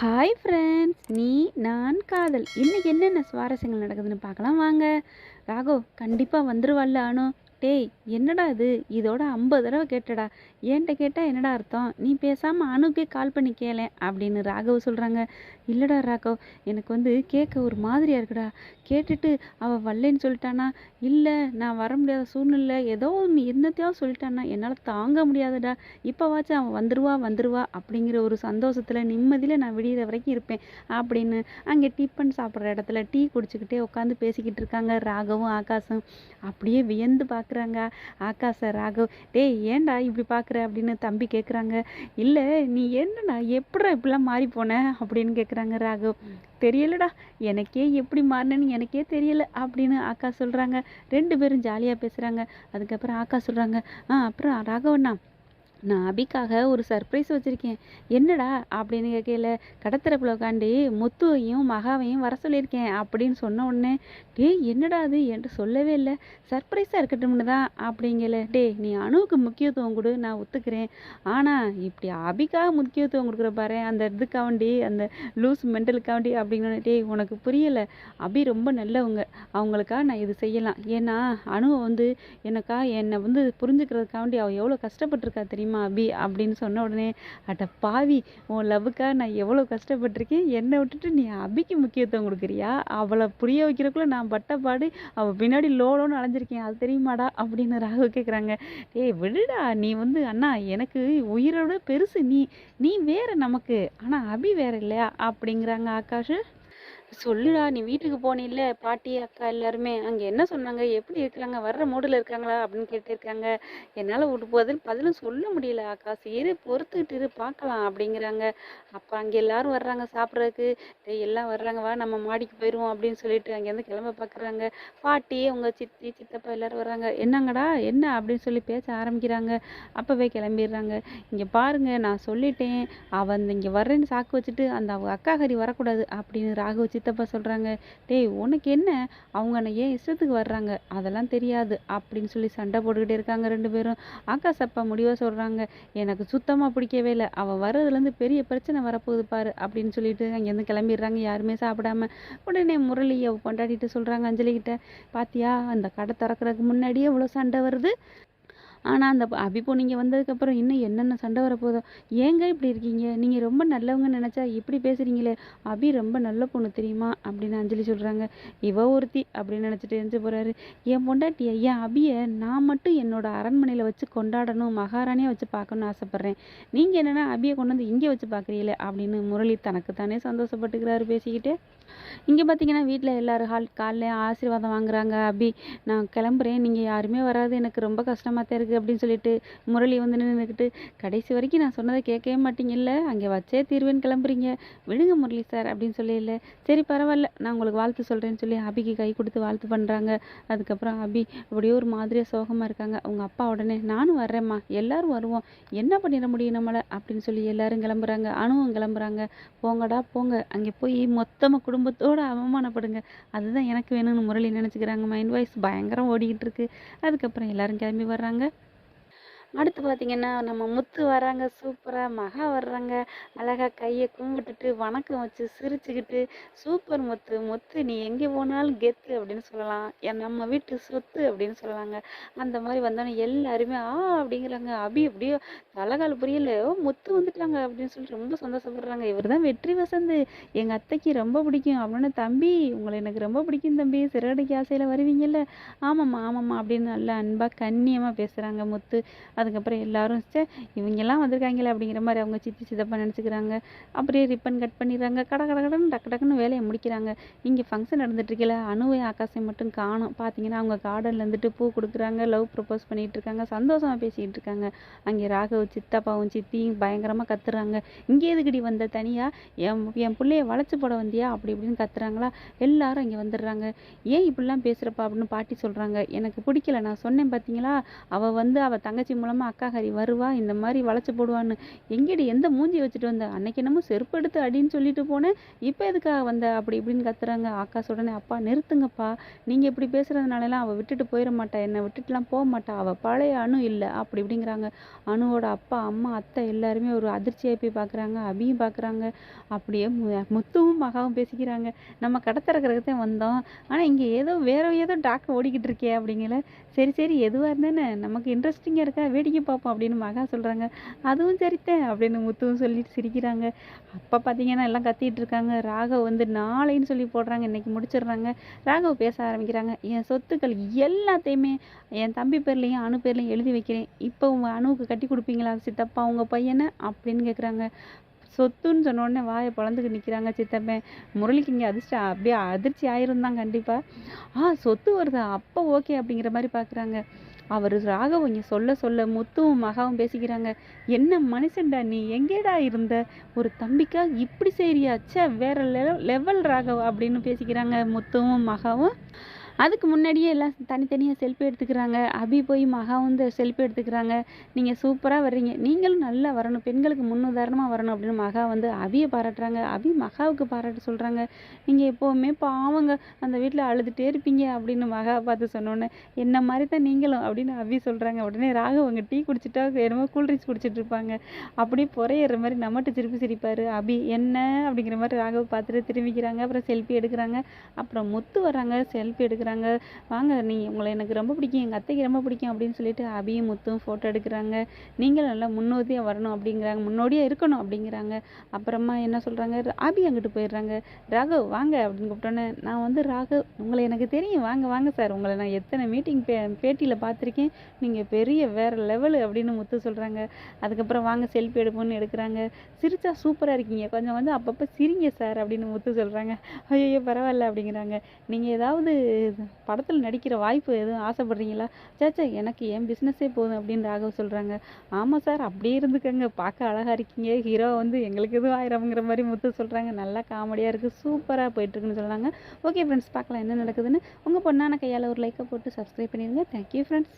Hi friends நீ நான் காதல். இன்னைக்கு என்னென்ன சுவாரஸ்யங்கள் நடக்குதுன்னு பார்க்கலாம். வாங்க. ராகவ் கண்டிப்பாக வந்துருவாள்ல அனு டேய் என்னடா இது? இதோட ஐம்பது தடவை கேட்டடா. ஏன்ட்ட கேட்டால் என்னடா அர்த்தம்? நீ பேசாமல் அணுக்கே கால் பண்ணி கேளேன் அப்படின்னு ராகவ் சொல்கிறாங்க இல்லைடா ராகவ் எனக்கு வந்து கேட்க ஒரு மாதிரியாக இருக்குடா. கேட்டுட்டு அவள் வரலைன்னு சொல்லிட்டானா? இல்லை நான் வர முடியாத சூழ்நிலை ஏதோ ஒன்று என்னத்தையாவது சொல்லிட்டானா? என்னால் தாங்க முடியாதுடா. இப்போவாச்சும் அவன் வந்துருவா வந்துருவா அப்படிங்கிற ஒரு சந்தோஷத்தில் நிம்மதியில் நான் விடியிற வரைக்கும் இருப்பேன் அப்படின்னு அங்கே டிஃபன் சாப்பிட்ற இடத்துல டீ குடிச்சுக்கிட்டே உட்காந்து பேசிக்கிட்டு இருக்காங்க ராகவும் ஆகாசம் அப்படியே வியந்து பார்க்குறாங்க ஆகாஷ ராகவ் டேய் ஏன்டா இப்படி பார்க்குற அப்படின்னு தம்பி கேட்குறாங்க இல்லை நீ என்னடா எப்படா இப்படிலாம் மாறி போன? அப்படின்னு கேட்குறாங்க ராகவ். தெரியலடா எனக்கே எப்படி மாறினேன்னு எனக்கே தெரியல அப்படின்னு ஆக்கா சொல்கிறாங்க ரெண்டு பேரும் ஜாலியாக பேசுகிறாங்க அதுக்கப்புறம் ஆக்கா சொல்கிறாங்க ஆ அப்புறம் ராகவண்ணா நான் அபிக்காக ஒரு சர்ப்ரைஸ் வச்சுருக்கேன். என்னடா அப்படின்னு கேட்கல கடத்திரப்பில் உக்காண்டி முத்துவையும் மகாவையும் வர சொல்லியிருக்கேன் அப்படின்னு சொன்ன உடனே டேய் என்னடா அது? என்கிட்ட சொல்லவே இல்லை. சர்ப்ரைஸாக இருக்கட்டும்னு தான் அப்படிங்கல. டேய் நீ அணுவுக்கு முக்கியத்துவம் கொடு நான் ஒத்துக்கிறேன். ஆனால் இப்படி அபிக்காக முக்கியத்துவம் கொடுக்குற பாரு அந்த இதுக்காண்டி அந்த லூஸ் மென்டலுக்காண்டி அப்படின்னு டேய் உனக்கு புரியலை. அபி ரொம்ப நல்லவங்க. அவங்களுக்காக நான் இது செய்யலாம். ஏன்னா அணுவை வந்து எனக்கா என்னை வந்து புரிஞ்சுக்கிறதுக்காண்டி அவள் எவ்வளோ கஷ்டப்பட்டிருக்கா தெரியும்? அபி? அப்படின்னு சொன்ன உடனே அட பாவி உன் லவ்வுக்காக நான் எவ்வளோ கஷ்டப்பட்டிருக்கேன். என்னை விட்டுட்டு நீ அபிக்கு முக்கியத்துவம் கொடுக்குறியா? அவளை புரிய வைக்கிறக்குள்ளே நான் பட்ட பாடு அவள் பின்னாடி லோலோன்னு அலைஞ்சிருக்கேன். அது தெரியுமாடா? அப்படின்னு ராகு கேட்குறாங்க ஏய் விடுடா. நீ வந்து அண்ணா எனக்கு உயிரோட பெருசு. நீ நீ வேற நமக்கு. ஆனால் அபி வேற இல்லையா? அப்படிங்கிறாங்க ஆகாஷ். சொல்லுடா நீ வீட்டுக்கு போனில்ல பாட்டி அக்கா எல்லாருமே. அங்கே என்ன சொன்னாங்க? எப்படி இருக்கிறாங்க வர்ற மூடில் இருக்காங்களா? அப்படின்னு கேட்டிருக்காங்க. என்னால் ஒரு பதில் பதிலும் சொல்ல முடியல அக்கா. சரி பொறுத்துக்கிட்டு இரு பார்க்கலாம் அப்படிங்கிறாங்க. அப்போ அங்கே எல்லாரும் வர்றாங்க சாப்பிட்றதுக்கு. டேய் எல்லாம் வர்றாங்க வா நம்ம மாடிக்கு போயிடுவோம் அப்படின்னு சொல்லிட்டு அங்கேருந்து கிளம்ப பார்க்குறாங்க. பாட்டி உங்கள் சித்தி சித்தப்பா எல்லாரும் வர்றாங்க. என்னங்கடா என்ன? அப்படின்னு சொல்லி பேச ஆரம்பிக்கிறாங்க. அப்போவே கிளம்பிடுறாங்க. இங்கே பாருங்க நான் சொல்லிட்டேன். அவன் இங்கே வர்றேன்னு சாக்கு வச்சுட்டு அந்த அவங்க அக்கா ஹரி வரக்கூடாது அப்படின்னு ராகவ சித்தப்பா சொல்கிறாங்க டேய் உனக்கு என்ன? அவங்க என்ன ஏன் இஷ்டத்துக்கு வர்றாங்க? அதெல்லாம் தெரியாது அப்படின்னு சொல்லி சண்டை போட்டுக்கிட்டே இருக்காங்க ரெண்டு பேரும். ஆகாஷ் அப்பா முடிவாக சொல்கிறாங்க எனக்கு சுத்தமாக பிடிக்கவே இல்லை. அவள் வர்றதுலேருந்து பெரிய பிரச்சனை வரப்போகுது பாரு அப்படின்னு சொல்லிட்டு அங்கேருந்து கிளம்பிடுறாங்க. யாருமே சாப்பிடாம. உடனே முரளியை கொண்டாடிட்டு சொல்கிறாங்க அஞ்சலி கிட்ட பாத்தியா? அந்த கடை திறக்கிறதுக்கு முன்னாடியே இவ்வளோ சண்டை வருது. ஆனால் அந்த அபிப்போ நீங்கள் வந்ததுக்கப்புறம் இன்னும் என்னென்ன சண்டை வரப்போதோ ஏங்க இப்படி இருக்கீங்க? நீங்கள் ரொம்ப நல்லவங்க நினச்சா இப்படி பேசுகிறீங்களே அபி ரொம்ப நல்ல பொண்ணு தெரியுமா? அப்படின்னு அஞ்சலி சொல்கிறாங்க இவ ஒருத்தி அப்படின்னு நினச்சிட்டு எரிஞ்சு போகிறாரு என் பொண்டாட்டியை என் அபியை நான் மட்டும் என்னோட அரண்மனையில் வச்சு கொண்டாடணும் மகாராணியாக வச்சு பார்க்கணும்னு ஆசைப்பட்றேன். நீங்கள் என்னென்னா அபியை கொண்டு வந்து இங்கே வச்சு பார்க்குறீங்களே அப்படின்னு முரளி தனக்கு தானே சந்தோஷப்பட்டுக்கிறாரு பேசிக்கிட்டு. இங்கே பார்த்தீங்கன்னா வீட்டில் எல்லாரும் ஹால் காலைல ஆசீர்வாதம் வாங்குறாங்க அபி. நான் கிளம்புறேன் நீங்கள் யாருமே வராது எனக்கு ரொம்ப கஷ்டமாக தான் இருக்குது அப்படின்னு சொல்லிட்டு முரளி வந்து நின்றுக்கிட்டு கடைசி வரைக்கும் நான் சொன்னதை கேட்கவே மாட்டீங்கல்ல அங்கே வச்சே தீர்வேன்னு கிளம்புறீங்க. விடுங்க முரளி சார் அப்படின்னு சொல்லி இல்லை சரி பரவாயில்ல நான் உங்களுக்கு வாழ்த்து சொல்கிறேன்னு சொல்லி அபிக்கு கை கொடுத்து வாழ்த்து பண்ணுறாங்க அதுக்கப்புறம் அபி அப்படியே ஒரு மாதிரியாக சோகமாக இருக்காங்க. அவங்க அப்பா உடனே நானும் வர்றேம்மா எல்லாரும் வருவோம். என்ன பண்ணிட முடியும் நம்மளை? அப்படின்னு சொல்லி எல்லாரும் கிளம்புறாங்க. அணுவும் கிளம்புறாங்க. போங்கடா போங்க. அங்கே போய் மொத்தமாக குடும்பத்தோடு அவமானப்படுங்க. அதுதான் எனக்கு வேணும்னு முரளி நினச்சிக்கிறாங்க. மைண்ட் வாய்ஸ் பயங்கரம் ஓடிக்கிட்டு இருக்கு. அதுக்கப்புறம் எல்லாரும் கிளம்பி வர்றாங்க. அடுத்து பார்த்தீங்கன்னா நம்ம முத்து வராங்க சூப்பராக மகா வர்றாங்க. அழகாக கையை கும்பிட்டுட்டு வணக்கம் வச்சு சிரிச்சுக்கிட்டு சூப்பர் முத்து முத்து நீ எங்கே போனாலும் கெத்து அப்படின்னு சொல்லலாம். என் நம்ம வீட்டு சொத்து அப்படின்னு சொல்லலாங்க. அந்த மாதிரி வந்தோன்னே எல்லாருமே ஆ அப்படிங்கிறாங்க. அபி அப்படியே தலகால் புரியல. முத்து வந்துட்டாங்க அப்படின்னு சொல்லிட்டு ரொம்ப சந்தோஷப்படுறாங்க. இவர் தான் வெற்றி வசந்து. எங்கள் அத்தைக்கு ரொம்ப பிடிக்கும் அப்படின்னு தம்பி உங்களை எனக்கு ரொம்ப பிடிக்கும் தம்பி. சிறகடைக்கு ஆசையில் வருவீங்கல்ல. ஆமாம்மா ஆமாம்மா அப்படின்னு நல்லா அன்பாக கண்ணியமாக பேசுகிறாங்க முத்து. அதுக்கப்புறம் எல்லாரும் சே இவங்கெல்லாம் வந்திருக்காங்களே அப்படிங்கிற மாதிரி அவங்க சித்தி சித்தப்பா நினச்சிக்கிறாங்க. அப்படியே ரிப்பன் கட் பண்ணிடுறாங்க. கட கட கடன்னு டக்கு டக்குன்னு வேலையை முடிக்கிறாங்க. இங்கே ஃபங்க்ஷன் நடந்துட்டுருக்கல அணுவை ஆகாசம் மட்டும் காணும். பார்த்தீங்கன்னா அவங்க கார்டனில் இருந்துட்டு பூ கொடுக்குறாங்க லவ் ப்ரப்போஸ் பண்ணிகிட்டு இருக்காங்க சந்தோஷமாக பேசிக்கிட்டு இருக்காங்க அங்கே ராகவ் சித்தப்பாவும் சித்தியும் பயங்கரமாக கத்துறாங்க. இங்கே எதுக்கடி வந்த தனியாக என் என் பிள்ளைய வளைச்சி போட வந்தியா? அப்படி இப்படின்னு கத்துறாங்களா? எல்லாரும் இங்கே வந்துடுறாங்க. ஏன் இப்படிலாம் பேசுகிறப்பா அப்படின்னு பாட்டி சொல்கிறாங்க எனக்கு பிடிக்கல நான் சொன்னேன் பார்த்தீங்களா அவள் வந்து அவள் தங்கச்சி மூலமாக அக்கா ஹரி வருவா இந்த மாதிரி வளைச்சி போடுவான்னு. எங்கேடி எந்த மூஞ்சி வச்சுட்டு வந்த? அன்னைக்கு என்னமோ செருப்பு எடுத்து அடின்னு சொல்லிட்டு போனேன். இப்போ எதுக்காக வந்த? அப்படி இப்படின்னு கத்துறாங்க. ஆகாஷ் உடனே அப்பா நிறுத்துங்கப்பா. நீங்கள் இப்படி பேசுகிறதுனாலலாம் அவள் விட்டுட்டு போயிட மாட்டா. என்னை விட்டுட்டுலாம் போக மாட்டா. அவள் பழைய அணு இல்லை. அப்படி இப்படிங்கிறாங்க. அணுவோட அப்பா அம்மா அத்தை எல்லாருமே ஒரு அதிர்ச்சியாக போய் பார்க்குறாங்க அபியும் பார்க்குறாங்க அப்படியே முத்துவும் மகாவும் பேசிக்கிறாங்க. நம்ம கடத்திறக்கிறதுக்கு வந்தோம். ஆனால் இங்கே ஏதோ வேற ஏதோ டாக்டர் ஓடிக்கிட்டு இருக்கே அப்படிங்கிற சரி சரி எதுவாக இருந்தானே? நமக்கு இன்ட்ரெஸ்டிங்காக இருக்கா? வேடிக்கை பார்ப்போம் அப்படின்னு மகா சொல்கிறாங்க அதுவும் சரித்தேன் அப்படின்னு முத்துவும் சொல்லிட்டு சிரிக்கிறாங்க. அப்போ பார்த்தீங்கன்னா எல்லாம் கத்திட்டு இருக்காங்க. ராகவ் வந்து நாளைன்னு சொல்லி போடுறாங்க. இன்னைக்கு முடிச்சிடுறாங்க. ராகவ் பேச ஆரம்பிக்கிறாங்க. என் சொத்துக்கள் எல்லாத்தையுமே என் தம்பி பேர்லையும் அணு பேர்லையும் எழுதி வைக்கிறேன். இப்போ உங்கள் அணுவுக்கு கட்டி கொடுப்பீங்களா சித்தப்பா? உங்கள் பையனை? அப்படின்னு கேட்குறாங்க சொத்துன்னு சொன்னோடனே வாயை பொழந்துக்கு நிற்கிறாங்க சித்தப்பன். முரளிக்கு இங்கே அதிர்ஷ்டம். அப்படியே அதிர்ச்சி ஆயிருந்தான் கண்டிப்பாக ஆ சொத்து வருதா? அப்போ ஓகே அப்படிங்கிற மாதிரி பார்க்குறாங்க அவர் ராகவம் இங்கே சொல்ல சொல்ல முத்துவும் மகாவும் பேசிக்கிறாங்க. என்ன மனுஷன்டா நீ? எங்கேடா இருந்த? ஒரு தம்பிக்கா இப்படி செய்றியா? ச்சே வேற லெவல் ராகவ் அப்படின்னு பேசிக்கிறாங்க முத்துவும் மகாவும். அதுக்கு முன்னாடியே எல்லாம் தனித்தனியாக செல்ஃபி எடுத்துக்கிறாங்க. அபி போய் மகா வந்து செல்ஃபி எடுத்துக்கிறாங்க. நீங்கள் சூப்பராக வர்றீங்க. நீங்களும் நல்லா வரணும். பெண்களுக்கு முன்னுதாரணமாக வரணும் அப்படின்னு மகா வந்து அபியை பாராட்டுறாங்க. அபி மகாவுக்கு பாராட்ட சொல்கிறாங்க நீங்கள் எப்போவுமே பாவங்க. அந்த வீட்டில் அழுதுகிட்டே இருப்பீங்க அப்படின்னு மகா பார்த்து சொன்னோன்னே என்ன மாதிரி தான் நீங்களும்? அப்படின்னு அபி சொல்கிறாங்க உடனே ராகவ் அவங்க டீ குடிச்சிட்டா என்னமோ கூல்ட்ரிங்க்ஸ் குடிச்சிட்டு இருப்பாங்க. அப்படியே புறையிற மாதிரி நம்மட்டு திருப்பி சிரிப்பார் அபி. என்ன? அப்படிங்கிற மாதிரி ராகவ் பார்த்துட்டு திரும்பிக்கிறாங்க. அப்புறம் செல்ஃபி எடுக்கிறாங்க. அப்புறம் முத்து வராங்க செல்ஃபி எடுக்கிறாங்க. எடுக்கிறாங்க. வாங்க நீ உங்களை எனக்கு ரொம்ப பிடிக்கும் எங்கள் அத்தைக்கு ரொம்ப பிடிக்கும் அப்படின்னு சொல்லிட்டு அபியும் முத்தும் ஃபோட்டோ எடுக்கிறாங்க. நீங்களும் நல்லா முன்னோதியாக வரணும் அப்படிங்கிறாங்க. முன்னோடியாக இருக்கணும் அப்படிங்கிறாங்க. அப்புறமா என்ன சொல்கிறாங்க அபி அங்கிட்டு போயிடுறாங்க. ராகவ் வாங்க அப்படின்னு கூப்பிட்டோன்னே நான் வந்து ராகவ் உங்களை எனக்கு தெரியும். வாங்க வாங்க சார் உங்களை நான் எத்தனை மீட்டிங் பே பேட்டியில் பார்த்துருக்கேன். நீங்கள் பெரிய வேறு லெவலு அப்படின்னு முத்து சொல்கிறாங்க அதுக்கப்புறம் வாங்க செல்ஃபி எடுப்போம்னு எடுக்கிறாங்க. சிரிச்சா சூப்பராக இருக்கீங்க. கொஞ்சம் வந்து அப்பப்போ சிரிங்க சார் அப்படின்னு முத்து சொல்கிறாங்க ஐயோ பரவாயில்ல அப்படிங்கிறாங்க. நீங்கள் ஏதாவது படத்தில் நடிக்கிற வாய்ப்பு எதுவும் ஆசைப்படுறீங்களா? சேச்சா எனக்கு என் பிஸ்னஸே போதும் அப்படின்னு ராகவ் சொல்கிறாங்க ஆமாம் சார் அப்படியே இருந்துக்கங்க. பார்க்க அழகாக இருக்கீங்க. ஹீரோ வந்து எங்களுக்கு எதுவும் ஆயிரம்ங்கிற மாதிரி முத்து சொல்கிறாங்க நல்லா காமெடியாக இருக்குது சூப்பராக போயிட்டுருக்குன்னு சொல்கிறாங்க ஓகே ஃப்ரெண்ட்ஸ் பார்க்கலாம் என்ன நடக்குதுன்னு. உங்கள் பொண்ணான கையால் ஒரு லைக்கை போட்டு சப்ஸ்கிரைப் பண்ணிடுங்க. Thank you friends